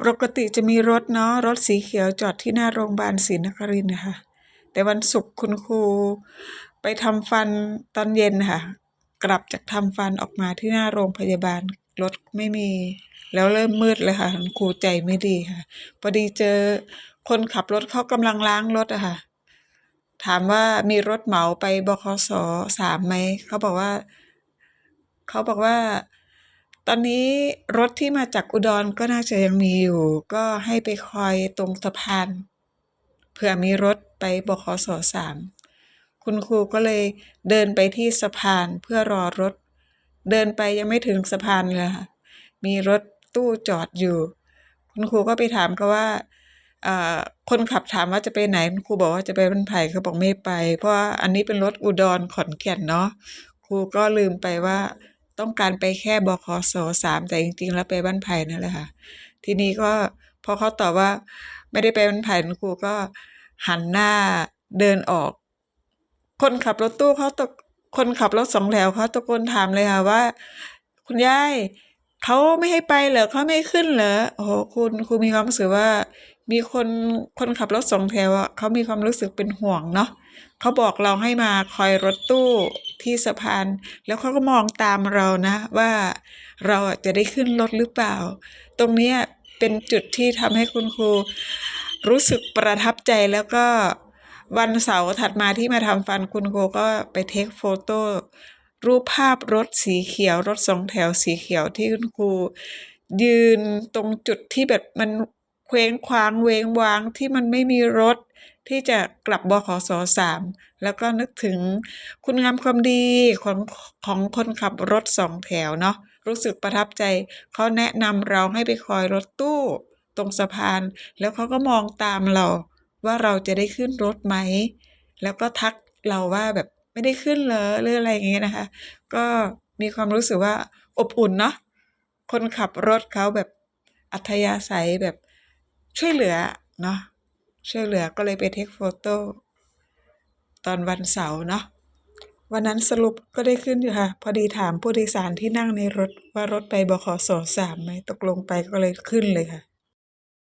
ปกติจะมีรถเนาะรถสีเขียวจอดที่หน้าโรงพยาบาลศรีนครินทร์นะคะ แต่วันศุกร์คุณครูไปทำฟันตอนเย็นค่ะ กลับจากทำฟันออกมาที่หน้าโรงพยาบาลรถไม่มี แล้วเริ่มมืดเลยค่ะคุณครูใจไม่ดีค่ะพอดีเจอคนขับรถเขากำลังล้างรถอะค่ะ ถามว่ามีรถเหมาไปบคสสามไหมเขาบอกว่า เขาบอกว่า อนนี้รถที่มาจากอุดรก็น่าจะยังมีอยู่ ก็ให้ไปคอยตรงสะพานเผื่อมีรถไปบคสสามคุณครูก็เลยเดินไปที่สะพานเพื่อรอรถ เดินไปยังไม่ถึงสะพานเลยค่ะมีรถตู้จอดอยู่ คุณครูก็ไปถามเขาว่าคนขับถามว่าจะไปไหนคุณครูบอกว่าจะไปบ้านไผ่เขาบอกไม่ไป เพราะว่าอันนี้เป็นรถอุดรขอนแก่นเนาะครูก็ลืมไปว่า ต้องการไปแค่บคสสามแต่จริงๆ แล้วไปบ้านไผ่นั่นแหละค่ะ ทีนี้ก็พอเขาตอบว่าไม่ได้ไปบ้านไผ่ครูก็หันหน้าเดินออก คนขับรถตู้เขาตะคนขับรถสองแถวเขาตะโกนถามเลยค่ะว่า คุณยาย เขาไม่ให้ไปเหรอเขาไม่ขึ้นเหรอโอ้โหคุณครูมีความรู้สึกว่า มีคนคนขับรถสองแถวเขามีความรู้สึกเป็นห่วงเนาะเขาบอกเราให้มาคอยรถตู้ที่สะพาน แล้วเขาก็มองตามเรานะ ว่าเราจะได้ขึ้นรถหรือเปล่า ตรงนี้เป็นจุดที่ทำให้คุณครูรู้สึกประทับใจแล้วก็วันเสาร์ถัดมาที่มาทำฟันคุณครูก็ไปเทคโฟโต้ รูปภาพรถสีเขียวรถสองแถวสีเขียวที่คุณครูยืนตรงจุดที่แบบมันเคว้งคว้างเวงวางที่มันไม่มีรถที่จะกลับบขสสามแล้วก็นึกถึงคุณงามความดีของของคนขับรถสองแถวเนาะรู้สึกประทับใจ เขาแนะนำเราให้ไปคอยรถตู้ตรงสะพาน แล้วเขาก็มองตามเราว่าเราจะได้ขึ้นรถไหม แล้วก็ทักเราว่าแบบ ไม่ได้ขึ้นเหรอหรืออะไรอย่างเงี้ยนะคะ ก็มีความรู้สึกว่าอบอุ่นเนาะคนขับรถเขาแบบอัธยาศัยแบบช่วยเหลือเนาะช่วยเหลือก็เลยไปเทคโฟโต้ตอนวันเสาร์เนาะวันนั้นสรุปก็ได้ขึ้นอยู่ค่ะ พอดีถามผู้โดยสารที่นั่งในรถว่ารถไปบขสสามไหมตกลงไปก็เลยขึ้นเลยค่ะ